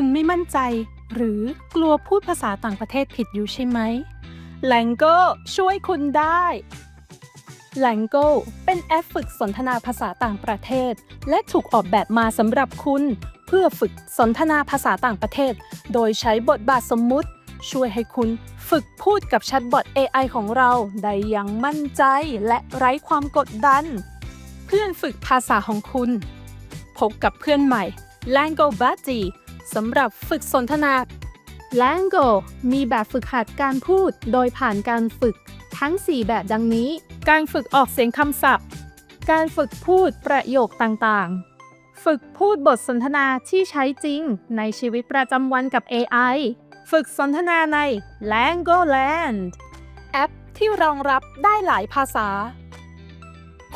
คุณไม่มั่นใจ หรือกลัวพูดภาษาต่างประเทศผิดอยู่ใช่ไหม l a n g o ช่วยคุณได้ l a n g o เป็นแอปฝึกสนทนาภาษาต่างประเทศ และถูกออกแบบมาสำหรับคุณ เพื่อฝึกสนทนาภาษาต่างประเทศ โดยใช้บทบาทสมมุติ ช่วยให้คุณฝึกพูดกับแชทบอท AI ของเราได้อย่างมั่นใจและไร้ความกดดัน เพื่อนฝึกภาษาของคุณ พบกับเพื่อนใหม่ Lango Buddy สำหรับฝึกสนทนา Lango มีแบบฝึกหัดการพูดโดยผ่านการฝึกทั้ง 4 แบบดังนี้ การฝึกออกเสียงคำศัพท์ การฝึกพูดประโยคต่างๆ ฝึกพูดบทสนทนาที่ใช้จริงในชีวิตประจำวันกับ AI ฝึกสนทนาใน Langoland แอปที่รองรับได้หลายภาษา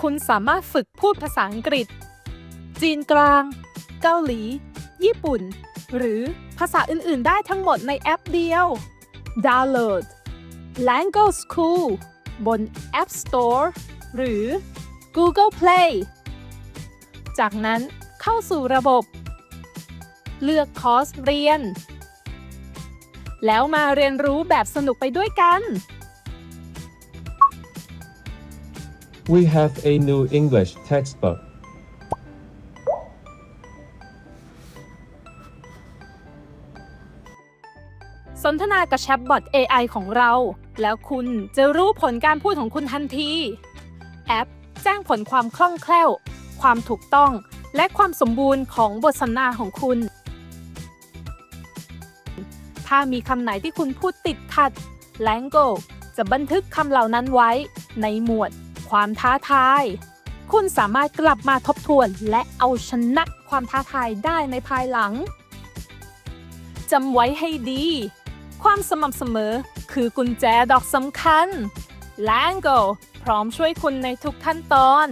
คุณสามารถฝึกพูดภาษาอังกฤษ จีนกลาง เกาหลี ญี่ปุ่น หรือภาษาอื่น ๆ ได้ทั้งหมดในแอปเดียว ดาวน์โหลด Lango School บน App Store หรือ Google Play จากนั้นเข้าสู่ระบบ เลือกคอร์สเรียน แล้วมาเรียนรู้แบบสนุกไปด้วยกัน We have a new English textbook. สนทนากับแชทบอท AI ของเรา แล้วคุณจะรู้ผลการพูดของคุณทันที แอป แจ้งผลความคล่องแคล่ว ความถูกต้อง และความสมบูรณ์ของบทสนทนาของคุณ ถ้ามีคำไหนที่คุณพูดติดขัด Lango จะบันทึกคำเหล่านั้นไว้ในหมวด ความท้าทาย คุณสามารถกลับมาทบทวน และเอาชนะความท้าทายได้ในภายหลังจำไว้ให้ดี ความสม่ำเสมอคือกุญแจดอกสำคัญ Lango พร้อมช่วยคุณในทุกขั้นตอน